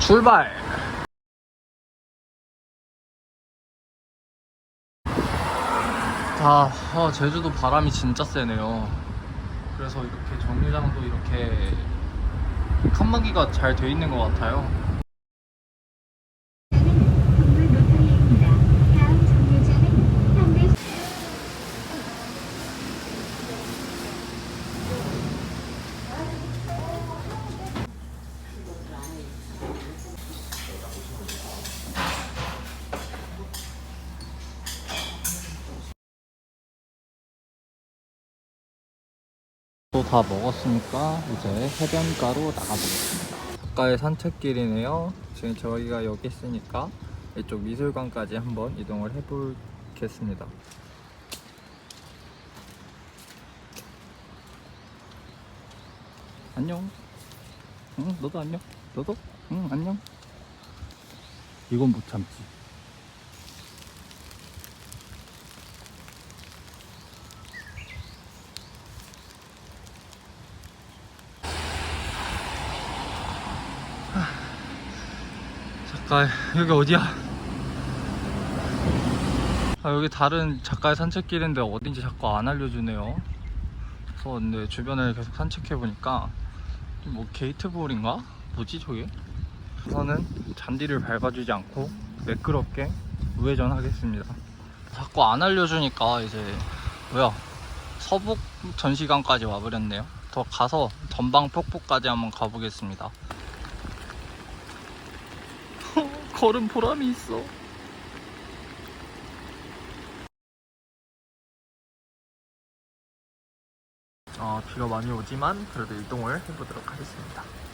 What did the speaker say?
출발! 자, 아, 제주도 바람이 진짜 세네요. 그래서 이렇게 정류장도 이렇게 칸막이가 잘 돼 있는 것 같아요. 동물 노타리입니다. 다음 정류장은 현대 또 다 먹었으니까 이제 해변가로 나가보겠습니다. 가까이 산책길이네요. 지금 저희가 여기 있으니까 이쪽 미술관까지 한번 이동을 해보겠습니다. 안녕. 응, 너도 안녕. 너도? 응, 안녕. 이건 못 참지. 잠깐 여기 어디야? 아, 여기 다른 작가의 산책길인데 어딘지 자꾸 안 알려주네요. 그래서 근데 주변을 계속 산책해 보니까 뭐 게이트볼인가? 뭐지 저게? 우선은 잔디를 밟아주지 않고 매끄럽게 우회전하겠습니다. 자꾸 안 알려주니까 이제 뭐야 서북 전시관까지 와버렸네요. 더 가서 전방 폭포까지 한번 가보겠습니다. 걸은 보람이 있어. 어, 비가 많이 오지만 그래도 이동을 해보도록 하겠습니다.